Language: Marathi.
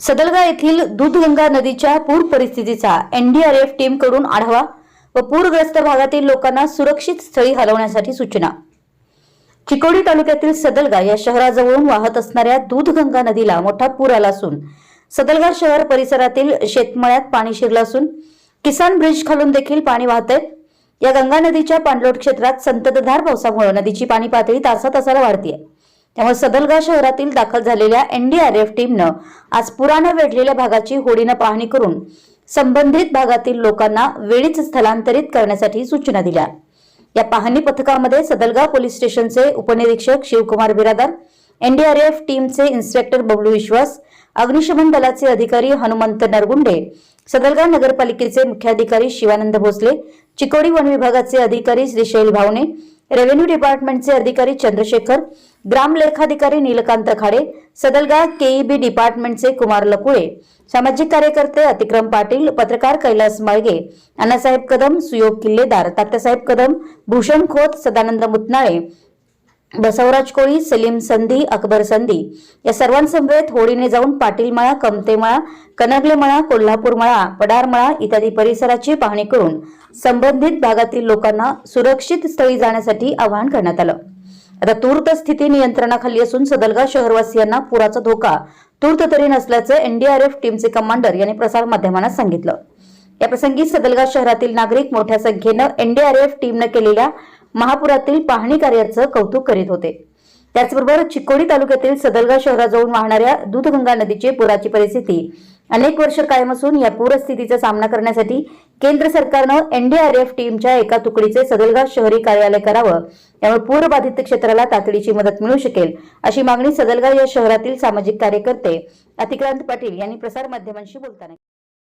सदलगा येथील दूधगंगा नदीच्या पूर परिस्थितीचा एनडीआरएफ टीमकडून आढावा व पूरग्रस्त भागातील लोकांना सुरक्षित स्थळी हलवण्यासाठी सूचना. चिकोडी तालुक्यातील सदलगा या शहराजवळून वाहत असणाऱ्या दूधगंगा नदीला मोठा पूर आला असून सदलगा शहर परिसरातील शेतमळ्यात पाणी शिरलं असून किसान ब्रिज खालून देखील पाणी वाहतंय या गंगा नदीच्या पाणलोट क्षेत्रात संततधार पावसामुळे नदीची पाणी पातळी तासा तासाला वाढतीये. त्यामुळे सदलगा शहरातील दाखल झालेल्या एनडीआरएफ टीमनं आज पुरानं वेढलेल्या भागाची होडीनं पाहणी करून संबंधित भागातील लोकांना वेळीच स्थलांतरित करण्यासाठी सूचना दिल्या. या पाहणी पथकामध्ये सदलगा पोलीस स्टेशनचे उपनिरीक्षक शिवकुमार बिरादार एनडीआरएफ टीमचे इन्स्पेक्टर बबलू विश्वास अग्निशमन दलाचे अधिकारी हनुमंत नरगुंडे सदलगा नगरपालिकेचे मुख्याधिकारी शिवानंद भोसले चिकोडी वन विभागाचे अधिकारी श्रीशैल भावने रेव्हेन्यू डिपार्टमेंटचे अधिकारी चंद्रशेखर ग्राम लेखाधिकारी नीलकांत खाडे सदलगा केईबी डिपार्टमेंटचे कुमार लकुळे सामाजिक कार्यकर्ते अतिक्रम पाटील पत्रकार कैलास माळगे अण्णासाहेब कदम सुयोग किल्लेदार तात्यासाहेब कदम भूषण खोत सदानंद मुतनाळे बसवराज कोळी सलीम संधी अकबर संधी या सर्वांसमवेत होडीने जाऊन पाटीलमळा कमतेमळा कनगलेमळा कोल्हापूरमळा पडारमळा इत्यादी परिसराची पाहणी करून संबंधित भागातील लोकांना सुरक्षित स्थळी जाण्यासाठी आवाहन करण्यात आलं. आता तूर्त स्थिती नियंत्रणाखाली असून सदलगा शहरवासियांना पुराचा धोका तूर्त तरी नसल्याचं एनडीआरएफ टीमचे कमांडर यांनी प्रसार माध्यमांना सांगितलं. याप्रसंगी सदलगा शहरातील नागरिक मोठ्या संख्येनं एनडीआरएफ टीमनं केलेल्या महापुरातील पाहणी कार्याचं कौतुक करीत होते. त्याचबरोबर चिकोडी तालुक्यातील सदलगा शहराजवळून वाहणाऱ्या दूधगंगा नदीची पुराची परिस्थिती अनेक वर्ष कायम असून या पूरस्थितीचा सामना करण्यासाठी केंद्र सरकारनं एनडीआरएफ टीमच्या एका तुकडीचे सदलगाव शहरी कार्यालय करावं यामुळे पूरबाधित क्षेत्राला तातडीची मदत मिळू शकेल अशी मागणी सदलगाव या शहरातील सामाजिक कार्यकर्ते अतिक्रांत पाटील यांनी प्रसार माध्यमांशी बोलताना